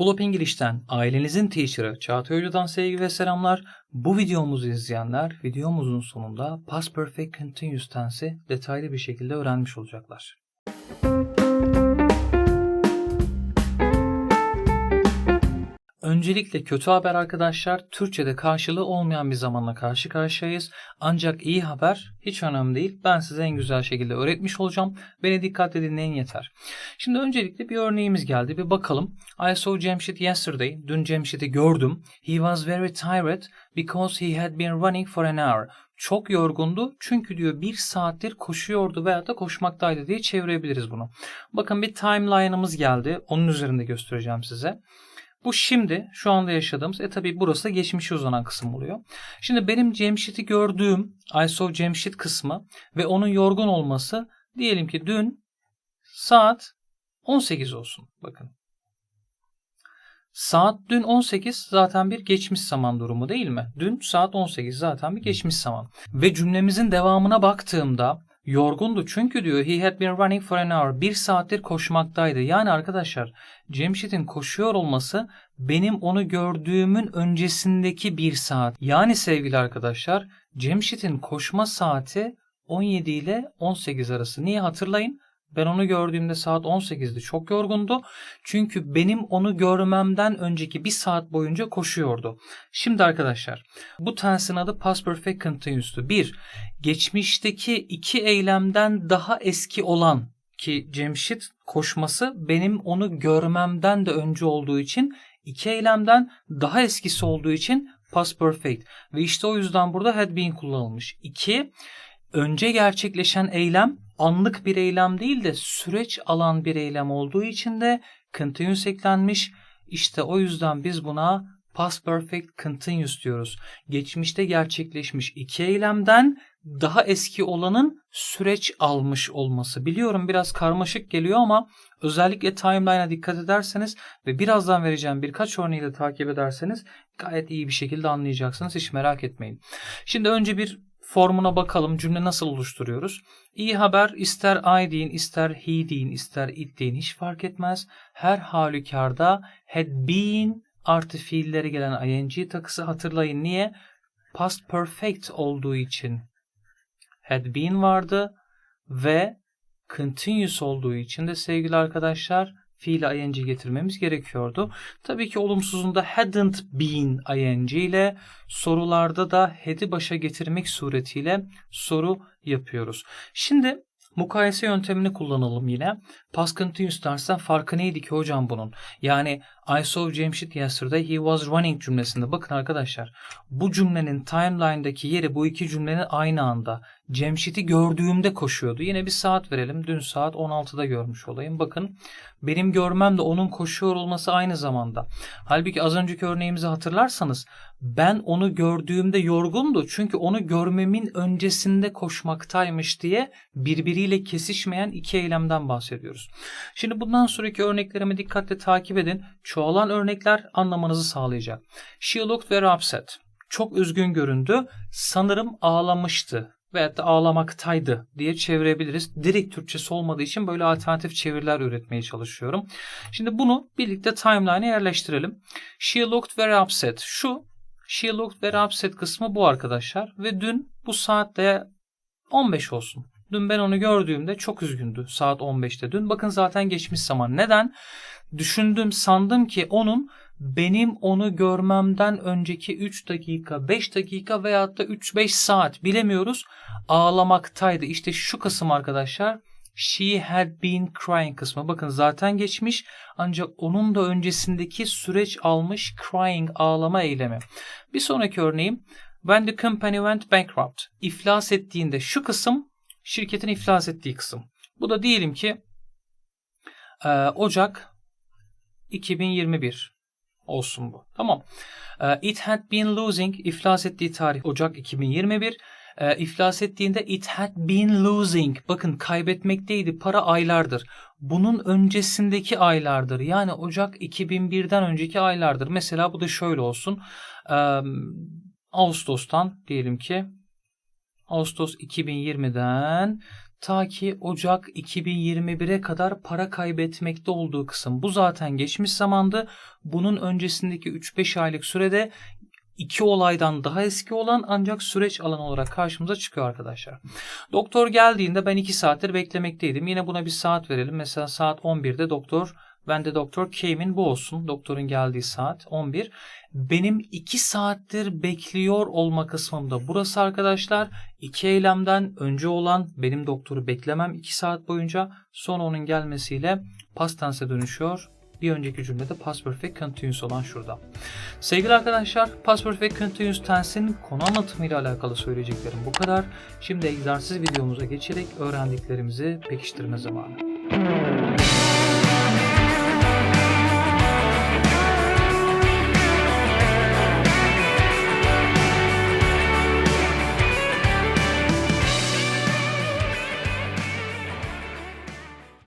Full English'ten ailenizin teacher'ı Çağatay Hoca'dan sevgi ve selamlar. Bu videomuzu izleyenler videomuzun sonunda Past Perfect Continuous Tense'i detaylı bir şekilde öğrenmiş olacaklar. Öncelikle kötü haber arkadaşlar. Türkçe'de karşılığı olmayan bir zamanla karşı karşıyayız. Ancak iyi haber hiç önemli değil. Ben size en güzel şekilde öğretmiş olacağım. Beni dikkatle dinleyin yeter. Şimdi öncelikle bir örneğimiz geldi. Bir bakalım. I saw Cemşit yesterday. Dün Cemşit'i gördüm. He was very tired because he had been running for an hour. Çok yorgundu çünkü diyor bir saattir koşuyordu veya da koşmaktaydı diye çevirebiliriz bunu. Bakın bir timeline'ımız geldi. Onun üzerinde göstereceğim size. Bu şimdi şu anda yaşadığımız e tabi burası da geçmişe uzanan kısım oluyor. Şimdi benim Cemşit'i gördüğüm I saw Cemşit kısmı ve onun yorgun olması diyelim ki dün saat 18 olsun. Bakın. Saat dün 18 zaten bir geçmiş zaman durumu değil mi? Dün saat 18 zaten bir geçmiş zaman. Ve cümlemizin devamına baktığımda Yorgundu çünkü diyor he had been running for an hour. Bir saattir koşmaktaydı. Yani arkadaşlar Cemşit'in koşuyor olması benim onu gördüğümün öncesindeki bir saat. Yani sevgili arkadaşlar Cemşit'in koşma saati 17 ile 18 arası. Niye hatırlayın? Ben onu gördüğümde saat 18'di. Çok yorgundu. Çünkü benim onu görmemden önceki bir saat boyunca koşuyordu. Şimdi arkadaşlar bu tensin adı past perfect continuous'tu. Bir, geçmişteki iki eylemden daha eski olan ki Cemşit koşması benim onu görmemden de önce olduğu için iki eylemden daha eskisi olduğu için past perfect. Ve işte o yüzden burada had been kullanılmış. İki, önce gerçekleşen eylem anlık bir eylem değil de süreç alan bir eylem olduğu için de continuous eklenmiş. İşte o yüzden biz buna past perfect continuous diyoruz. Geçmişte gerçekleşmiş iki eylemden daha eski olanın süreç almış olması. Biliyorum biraz karmaşık geliyor ama özellikle timeline'a dikkat ederseniz ve birazdan vereceğim birkaç örneği de takip ederseniz gayet iyi bir şekilde anlayacaksınız. Hiç merak etmeyin. Şimdi önce bir formuna bakalım. Cümle nasıl oluşturuyoruz? İyi haber ister I deyin, ister he deyin, ister it deyin hiç fark etmez. Her halükarda had been artı fiilleri gelen ing takısı hatırlayın. Niye? Past perfect olduğu için had been vardı ve continuous olduğu için de sevgili arkadaşlar fiil ing getirmemiz gerekiyordu. Tabii ki olumsuzunda hadn't been ing ile sorularda da had'i başa getirmek suretiyle soru yapıyoruz. Şimdi mukayese yöntemini kullanalım yine. Past continuous dersten farkı neydi ki hocam bunun? Yani I saw Cemşit yesterday he was running cümlesinde. Bakın arkadaşlar bu cümlenin timeline'daki yeri bu iki cümlenin aynı anda. Cemşit'i gördüğümde koşuyordu. Yine bir saat verelim. Dün saat 16'da görmüş olayım. Bakın benim görmem de onun koşuyor olması aynı zamanda. Halbuki az önceki örneğimizi hatırlarsanız ben onu gördüğümde yorgundu. Çünkü onu görmemin öncesinde koşmaktaymış diye birbiriyle kesişmeyen iki eylemden bahsediyoruz. Şimdi bundan sonraki örneklerimi dikkatle takip edin. Çoğalan örnekler anlamanızı sağlayacak. She looked very upset. Çok üzgün göründü. Sanırım ağlamıştı veyahut da ağlamaktaydı diye çevirebiliriz. Direkt Türkçesi olmadığı için böyle alternatif çeviriler üretmeye çalışıyorum. Şimdi bunu birlikte timeline'e yerleştirelim. She looked very upset. Şu she looked very upset kısmı bu arkadaşlar. Ve dün bu saatte 15 olsun. Dün ben onu gördüğümde çok üzgündü saat 15'te. Dün bakın zaten geçmiş zaman. Neden? Düşündüm sandım ki onun benim onu görmemden önceki 3 dakika, 5 dakika veyahut da 3-5 saat bilemiyoruz ağlamaktaydı. İşte şu kısım arkadaşlar she had been crying kısmı. Bakın zaten geçmiş ancak onun da öncesindeki süreç almış crying ağlama eylemi. Bir sonraki örneğim when the company went bankrupt. İflas ettiğinde şu kısım şirketin iflas ettiği kısım. Bu da diyelim ki Ocak 2021 olsun bu. Tamam. Uh, it had been losing iflas ettiği tarih Ocak 2021. Uh, ee, iflas ettiğinde it had been losing. Bakın kaybetmekteydi para aylardır. Bunun öncesindeki aylardır. Yani Ocak 2001'den önceki aylardır. Mesela bu da şöyle olsun. Um, Ağustos'tan diyelim ki Ağustos 2020'den ta ki Ocak 2021'e kadar para kaybetmekte olduğu kısım. Bu zaten geçmiş zamandı. Bunun öncesindeki 3-5 aylık sürede iki olaydan daha eski olan ancak süreç alanı olarak karşımıza çıkıyor arkadaşlar. Doktor geldiğinde ben 2 saattir beklemekteydim. Yine buna bir saat verelim. Mesela saat 11'de doktor ben de doktor K'min bu olsun. Doktorun geldiği saat 11. Benim 2 saattir bekliyor olma kısmımda burası arkadaşlar. İki eylemden önce olan benim doktoru beklemem 2 saat boyunca sonra onun gelmesiyle past tense'e dönüşüyor. Bir önceki cümlede past perfect continuous olan şurada. Sevgili arkadaşlar, past perfect continuous tense'in konu anlatımıyla alakalı söyleyeceklerim bu kadar. Şimdi egzersiz videomuza geçerek öğrendiklerimizi pekiştirme zamanı.